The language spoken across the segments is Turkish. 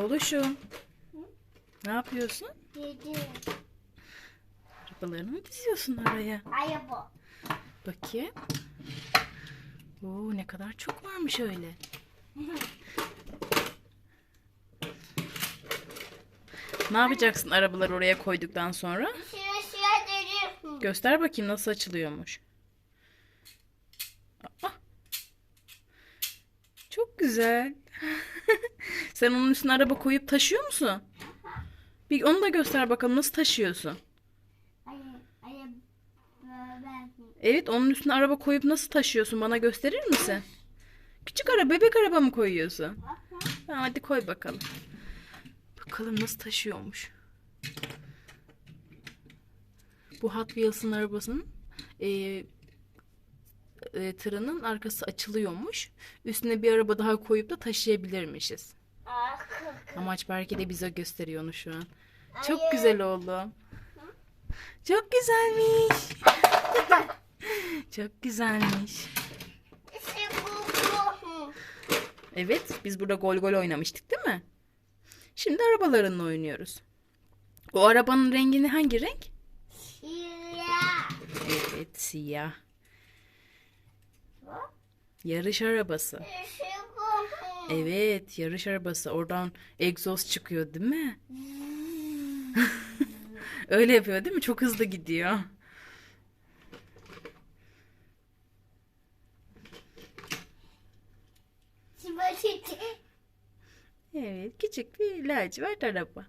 Oğluşum. Ne yapıyorsun? Yedi. Arabalarını mı diziyorsun araya? Araba. Bakayım. Oo ne kadar çok varmış öyle. Ne yapacaksın arabaları oraya koyduktan sonra? Sıra dönüyorsun. Göster bakayım nasıl açılıyormuş. Çok güzel. Sen onun üstüne araba koyup taşıyor musun? Bir onu da göster bakalım nasıl taşıyorsun. Evet onun üstüne araba koyup nasıl taşıyorsun bana gösterir misin? Küçük araba bebek araba mı koyuyorsun? Tamam hadi koy bakalım. Bakalım nasıl taşıyormuş. Bu Hot Wheels'ın arabasının e, e, tırının arkası açılıyormuş. Üstüne bir araba daha koyup da taşıyabilirmişiz. Amaç belki de bize gösteriyor onu şu an. Çok Hayır. güzel oldu. Çok güzelmiş. Çok güzelmiş. Evet, biz burada gol gol oynamıştık değil mi? Şimdi arabalarınla oynuyoruz. O arabanın rengini hangi renk? Evet, siyah. Yarış arabası. Evet, yarış arabası. Oradan egzoz çıkıyor değil mi? Öyle yapıyor değil mi? Çok hızlı gidiyor. Evet, küçük bir lacivert araba.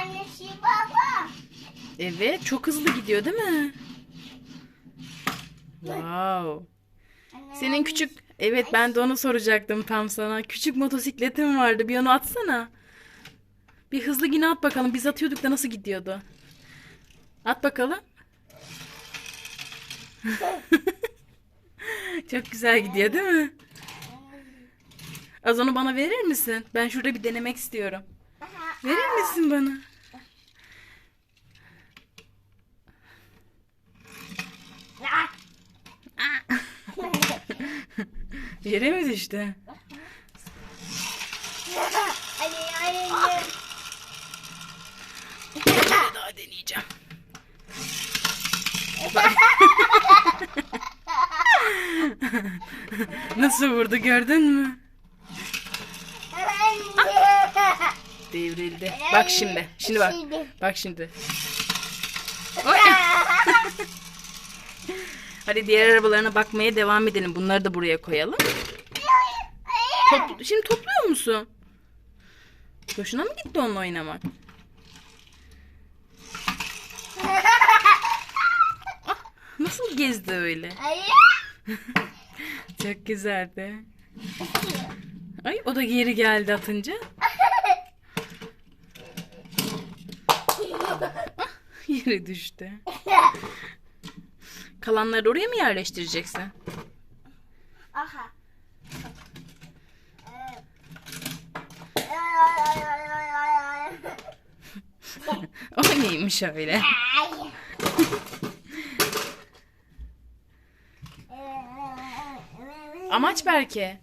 Annesi baba. Evet, çok hızlı gidiyor değil mi? Wow. Senin küçük... Evet, ben de onu soracaktım tam sana. Küçük motosikletin vardı. Bir onu atsana. Bir hızlı yine at bakalım. Biz atıyorduk da nasıl gidiyordu? At bakalım. Çok güzel gidiyor değil mi? Az onu bana verir misin? Ben şurada bir denemek istiyorum. Verir misin bana? Yere mi düştü? Hadi hadi. Bir daha deneyeceğim. Bak. Nasıl vurdu gördün mü? Devrildi. Bak şimdi. Şimdi bak. Bak şimdi. Oy. Hadi diğer arabalarına bakmaya devam edelim. Bunları da buraya koyalım. Topl- şimdi topluyor musun? Hoşuna mı gitti onunla oynamak? Ah, Nasıl gezdi öyle? Çok güzeldi. Ay o da geri geldi atınca. Ah, Yere düştü. Kalanları oraya mı yerleştireceksin? Aha. O neymiş öyle? Amaç Berke.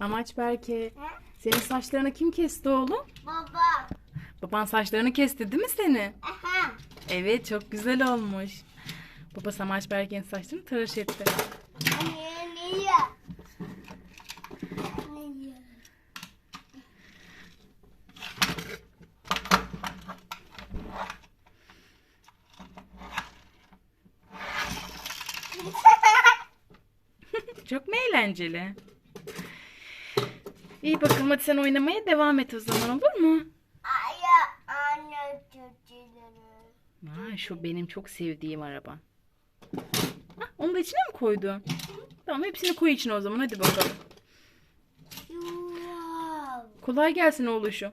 Amaç Berke. Senin saçlarını kim kesti oğlum? Baba. Baban saçlarını kesti değil mi seni? Aha. Evet çok güzel olmuş. Baba Samaç Berke'nin saçlarını tıraş etti. Anne ne ya? Çok mu eğlenceli? İyi bakalım hadi sen oynamaya devam et o zaman olur mu? Aya anne çocuğları. Ha, şu benim çok sevdiğim araba. Onu da içine mi koydu? Tamam hepsini koy içine o zaman hadi bakalım. Kolay gelsin oğluşum.